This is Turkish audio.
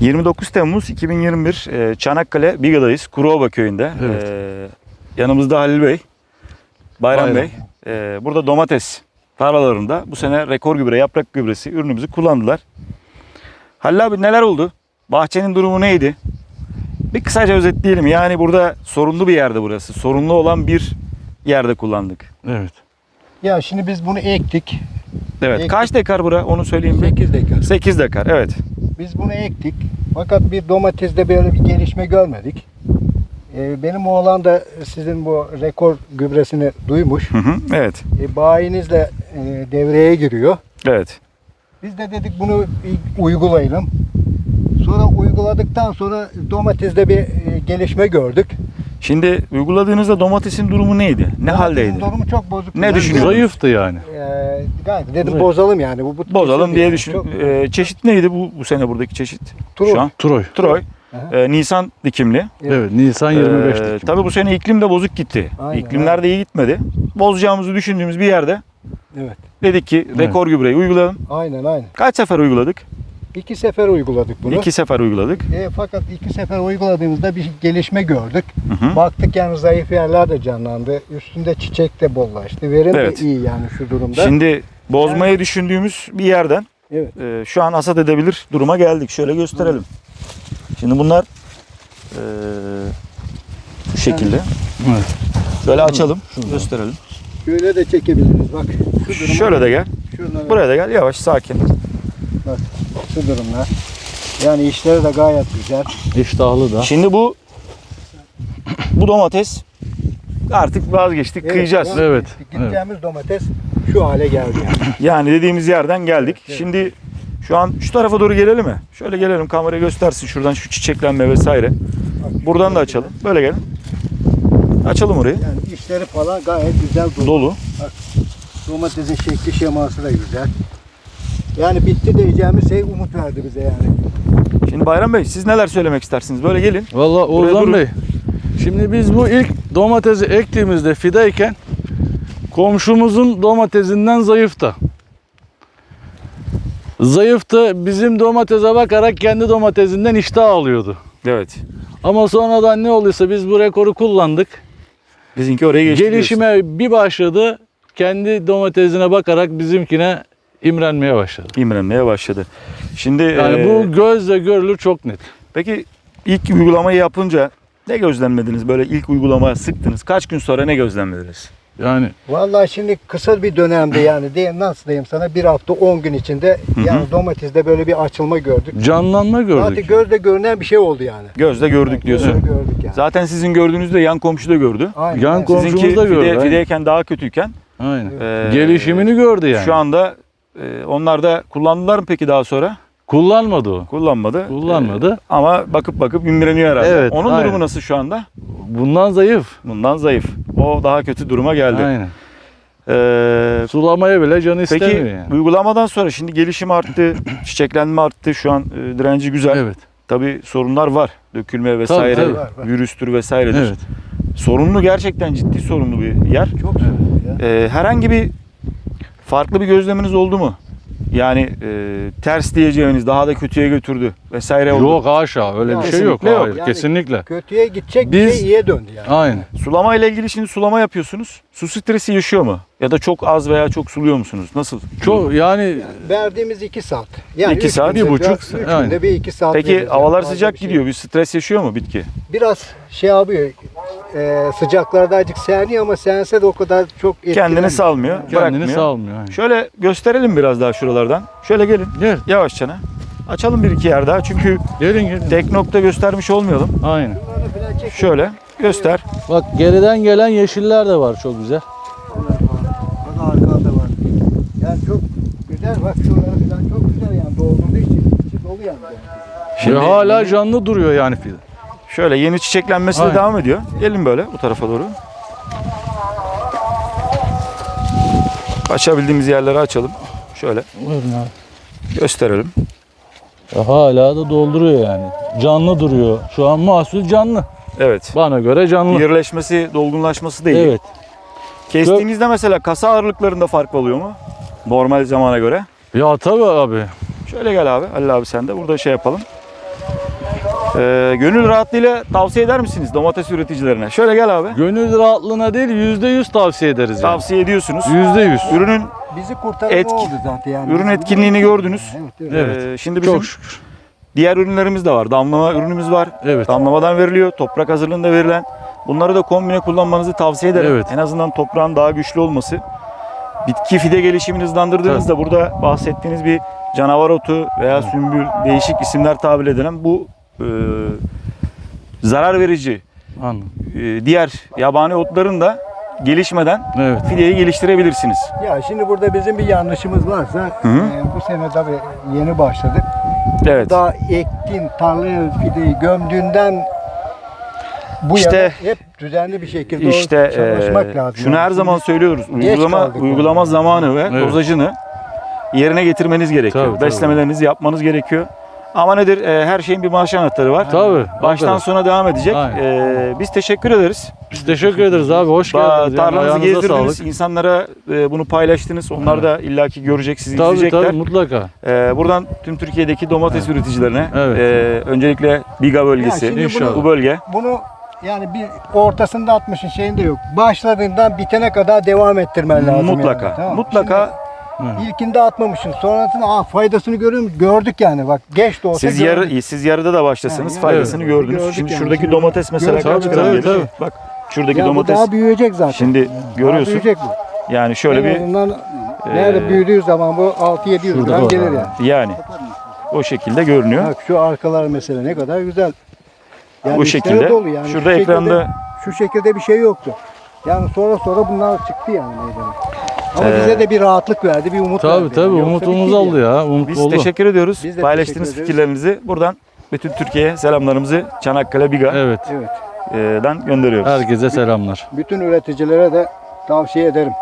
29 Temmuz 2021 e, Çanakkale Biga'dayız. Kuruova köyünde. Evet. E, yanımızda Halil Bey, Bayram, Bayram. Bey. E, burada domates tarlalarında bu sene rekor gübre, yaprak gübresi ürünümüzü kullandılar. Halil abi neler oldu? Bahçenin durumu neydi? Bir kısaca özetleyelim. Yani burada sorunlu bir yerde burası. Sorunlu olan bir yerde kullandık. Evet. Ya şimdi biz bunu ektik. Evet. Ektik. Kaç dekar bura? Onu söyleyeyim. 8 dekar. 8 dekar. Evet. Biz bunu ektik. Fakat bir domateste böyle bir gelişme görmedik. Ee, benim oğlan da sizin bu rekor gübresini duymuş. Hı hı. Evet. E, bayinizle e, devreye giriyor. Evet. Biz de dedik bunu uygulayalım. Sonra uyguladıktan sonra domateste bir e, gelişme gördük. Şimdi uyguladığınızda domatesin durumu neydi? Ne Domatesin haldeydi? Durumu çok bozuk. Ne düşünüyorsunuz? Zayıftı yani. Ee, gayet dedim Zayıf. bozalım yani. Bu, bu Bozalım diye yani. düşün. Çok- Ee, çeşit neydi bu bu sene buradaki çeşit? Troy. Şu an Troy. Troy. Ee, Nisan dikimli. Evet. Nisan 25 Ee, dikim. tabii bu sene iklim de bozuk gitti. Aynen, İklimler de iyi gitmedi. Bozacağımızı düşündüğümüz bir yerde Evet. dedik ki rekor gübreyi uygulayalım. Aynen aynen. Kaç sefer uyguladık? İki sefer uyguladık bunu. İki sefer uyguladık. E, fakat iki sefer uyguladığımızda bir gelişme gördük. Hı hı. Baktık yani zayıf yerler de canlandı. Üstünde çiçek de bollaştı. Verim Evet. de iyi yani şu durumda. Şimdi bozmayı düşündüğümüz bir yerden evet. e, şu an hasat edebilir duruma geldik. Şöyle gösterelim. Şimdi bunlar e, bu şekilde. Evet. Böyle açalım. Gösterelim. Şöyle de çekebiliriz. Bak şu. Şöyle de gel. Şuradan Buraya da gel. Yavaş sakin. Bak şu durumlar. Yani işleri de gayet güzel. İştahlı da. Şimdi bu bu domates artık vazgeçtik. Evet, kıyacağız. yani Evet, Gideceğimiz domates şu hale geldi yani. Yani dediğimiz yerden geldik. Evet, evet. Şimdi şu an şu tarafa doğru gelelim mi? Şöyle gelelim kamera göstersin şuradan şu çiçeklenme vesaire. Bak, Buradan da açalım. Böyle gelin. Açalım orayı. Yani işleri falan gayet güzel dolu. Dolu. Domatesin şekli şeması da güzel. Yani bitti diyeceğimiz şey umut verdi bize yani. Şimdi Bayram Bey siz neler söylemek istersiniz? Böyle gelin. Valla durun. Oğuzhan Bey. Şimdi biz bu ilk domatesi ektiğimizde fidayken komşumuzun domatesinden zayıftı. Zayıftı. Bizim domatese bakarak kendi domatesinden iştah alıyordu. Evet. Ama sonradan ne olduysa biz bu rekoru kullandık. Bizimki oraya geçti. Gelişime bir başladı. Kendi domatesine bakarak bizimkine imrenmeye başladı. imrenmeye başladı. Şimdi Yani eee, bu gözle görülür çok net. peki ilk uygulamayı yapınca ne gözlemlediniz? Böyle ilk uygulamaya sıktınız. Kaç gün sonra ne gözlemlediniz? Yani Vallahi şimdi kısa bir dönemde yani diye nasıl diyeyim sana bir hafta 10 gün içinde hı. yani domateste böyle bir açılma gördük. canlanma Zaten gördük. gözle görünen bir şey oldu yani. Gözle gördük diyorsun. Gözle gördük yani. Zaten sizin gördüğünüzde yan komşu da gördü. Aynen, Yan komşu- Sizinki Komşumuz da gördü, fide, aynen. fideyken daha kötüyken Aynen. eee, Gelişimini gördü yani. Şu anda e, onlar da kullandılar mı peki daha sonra? kullanmadı o. Kullanmadı. Kullanmadı. E, ama bakıp bakıp imreniyor herhalde. Evet, Onun aynen. durumu nasıl şu anda? Bundan zayıf. Bundan zayıf. O daha kötü duruma geldi. Aynen. Ee, Sulamaya bile canı peki istemiyor yani. uygulamadan sonra şimdi gelişim arttı, çiçeklenme arttı. Şu an e, direnci güzel. Evet. Tabii sorunlar var. Dökülme vesaire, tabii. Var, var. virüstür vesairedir. Evet. Sorunlu gerçekten ciddi sorunlu bir yer. Çok güzel ya. Ee, herhangi bir farklı bir gözleminiz oldu mu? Yani e, ters diyeceğiniz daha da kötüye götürdü vesaire oldu. Yok haşa öyle bir şey yok. Kesinlikle yok. Hayır, Yani- kesinlikle. Kötüye gidecek Biz- bir şey iyiye döndü yani. Aynen. Sulama ile ilgili şimdi sulama yapıyorsunuz. Su stresi yaşıyor mu? Ya da çok az veya çok suluyor musunuz? Nasıl? Çok yani Verdiğimiz 2 saat. Yani İki üç saat, günde bir buçuk saat, aynen. bir iki saat Peki veriyoruz yani. havalar Fazla sıcak bir şey gidiyor. Bir stres yaşıyor mu bitki? Biraz şey yapıyor. E, sıcaklarda acık seniyor ama sense de o kadar çok Kendini salmıyor, kendini bırakmıyor. salmıyor. Aynen. Şöyle gösterelim biraz daha şuralardan. Şöyle gelin Gel. yavaşçana. Açalım bir iki yer daha çünkü Gelin gelin. tek nokta göstermiş olmayalım. Aynen. Şöyle göster. Bak geriden gelen yeşiller de var çok güzel. Bak arkada var. Yani çok güzel. Bak şuraları falan çok güzel yani doldurduğu için. içi dolu yani. Şimdi Ve hala canlı duruyor yani fide. Şöyle yeni çiçeklenmesi de devam ediyor. Gelin böyle bu tarafa doğru. Açabildiğimiz yerleri açalım. Şöyle Buyurun abi. gösterelim. Ya hala da dolduruyor yani. Canlı duruyor. Şu an mahsul canlı. Evet. Bana göre canlı. Yerleşmesi, dolgunlaşması iyi. Evet. Kestiğinizde mesela kasa ağırlıklarında fark oluyor mu? Normal zamana göre. Ya tabii abi. Şöyle gel abi. Halil abi sen de burada şey yapalım. Ee, gönül rahatlığıyla tavsiye eder misiniz domates üreticilerine? Şöyle gel abi. Gönül rahatlığına değil %100 tavsiye ederiz yani. Tavsiye ediyorsunuz. %100. Ürünün Bizi kurtaran Etki- oldu zaten yani. ürün etkinliğini gördünüz. Evet, evet. Evet. Ee, şimdi bizim Çok şükür. diğer ürünlerimiz de var. Damlama ürünümüz var. Evet. Damlamadan veriliyor. Toprak hazırlığında verilen. Bunları da kombine kullanmanızı tavsiye ederim. Evet. En azından toprağın daha güçlü olması. Bitki fide gelişimini hızlandırdığınızda burada bahsettiğiniz bir canavar otu veya sümbül değişik isimler tabir edilen bu e, zarar verici Anladım. e, diğer yabani otların da gelişmeden Evet. fideyi geliştirebilirsiniz. Ya şimdi burada bizim bir yanlışımız varsa hı. e, bu sene tabii yeni başladık. Evet. Daha ektin tarlaya fideyi gömdüğünden bu İşte- yana hep düzenli bir şekilde İşte o çalışmak e, lazım. şunu her zaman söylüyoruz. geç Uygulama kaldık uygulama zamanı ve Evet. dozajını yerine getirmeniz gerekiyor. Tabii, tabii. Beslemelerinizi yapmanız gerekiyor. Ama nedir? E, her şeyin bir baş anahtarı var. Tabii. Baştan hakikaten. sona devam edecek. E, biz teşekkür ederiz. Biz teşekkür ederiz abi. Hoş Ba- geldiniz. Yani. Tarlanızı Ayağınıza gezdirdiniz. sağlık. insanlara e, bunu paylaştınız. Onlar da illaki görecek, sizi Tabii izleyecekler. tabii mutlaka. E, buradan tüm Türkiye'deki domates üreticilerine Evet. e, öncelikle Biga bölgesi, şimdi İnşallah. bu bölge Bunu yani bir ortasında atmışın şeyinde yok. Başladığından bitene kadar devam ettirmen lazım. mutlaka, yani, tamam mutlaka Şimdi ilkinde atmamışsın. Sonrasında aa, faydasını görüyorum. Gördük yani bak geç de olsa Siz gördük. yarı siz yarıda da başlasanız Ha, faydasını evet. gördünüz. Gördük Şimdi yani. şuradaki Şimdi domates mesela gördük. kaç Tabii, gram tabii, gelir? tabii. Bak şuradaki Ya bu domates daha büyüyecek zaten. şimdi Daha görüyorsun. büyüyecek bu. Yani şöyle en bir azından nerede büyüdüğü zaman bu 6-700 Şurada gram gelir yani. yani o şekilde görünüyor. Bak şu arkalar mesela ne kadar güzel. Yani Bu içleri şekilde. yani. Şurada Şu şekilde- ekranda- şu şekilde bir şey yoktu. Yani sonra sonra bunlar çıktı yani meydana. Ama Ee, bize de bir rahatlık verdi, bir umut verdi. Tabii tabii. Yoksa umutumuz bitiydi oldu ya. Umut Biz oldu. teşekkür ediyoruz. Biz de Paylaştığınız teşekkür fikirlerinizi buradan bütün Türkiye'ye selamlarımızı Çanakkale Biga'dan Evet. Evet. gönderiyoruz. Herkese selamlar. Bütün üreticilere de tavsiye ederim.